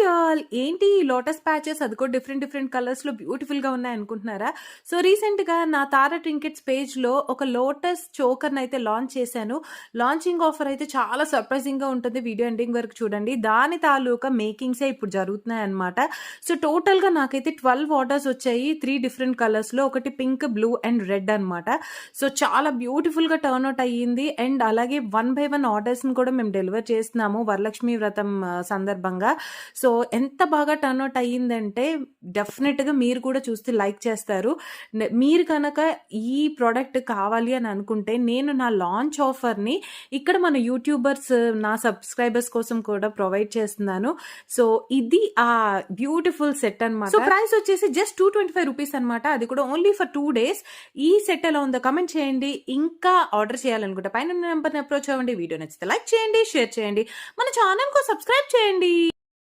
Hi all ఏంటి lotus patches? అది కూడా డిఫరెంట్ డిఫరెంట్ కలర్స్లో బ్యూటిఫుల్గా ఉన్నాయి అనుకుంటున్నారా? సో రీసెంట్గా నా తార ట్రింకెట్స్ పేజ్లో ఒక లోటస్ చోకర్ అయితే లాంచ్ చేశాను. లాంచింగ్ ఆఫర్ అయితే చాలా సర్ప్రైజింగ్గా ఉంటుంది. వీడియో ఎండింగ్ వరకు చూడండి. దాని తాలూకా మేకింగ్సే ఇప్పుడు జరుగుతున్నాయి అనమాట సో టోటల్గా నాకైతే ట్వెల్వ్ ఆర్డర్స్ వచ్చాయి. త్రీ డిఫరెంట్ కలర్స్లో ఒకటి పింక్ బ్లూ అండ్ రెడ్ అనమాట సో చాలా బ్యూటిఫుల్గా టర్న్ అవుట్ అయ్యింది. అండ్ అలాగే వన్ బై వన్ ఆర్డర్స్ని కూడా మేము డెలివర్ చేస్తున్నాము వరలక్ష్మి వ్రతం సందర్భంగా. సో సో ఎంత బాగా టర్న్ అవుట్ అయ్యిందంటే డెఫినెట్గా మీరు కూడా చూస్తే లైక్ చేస్తారు. మీరు కనుక ఈ ప్రోడక్ట్ కావాలి అని అనుకుంటే నేను నా లాంచ్ ఆఫర్ని ఇక్కడ మన యూట్యూబర్స్ నా సబ్స్క్రైబర్స్ కోసం కూడా ప్రొవైడ్ చేస్తున్నాను. సో ఇది ఆ బ్యూటిఫుల్ సెట్ అనమాట సో ప్రైస్ వచ్చేసి just two twenty five rupees అనమాట అది కూడా ఓన్లీ ఫర్ టూ డేస్ ఈ సెట్ ఎలా ఉందో కమెంట్ చేయండి. ఇంకా ఆర్డర్ చేయాలనుకుంటే పైన నెంబర్ని అప్రోచ్ అవ్వండి. వీడియో నచ్చితే లైక్ చేయండి షేర్ చేయండి. మన ఛానల్కు సబ్స్క్రైబ్ చేయండి.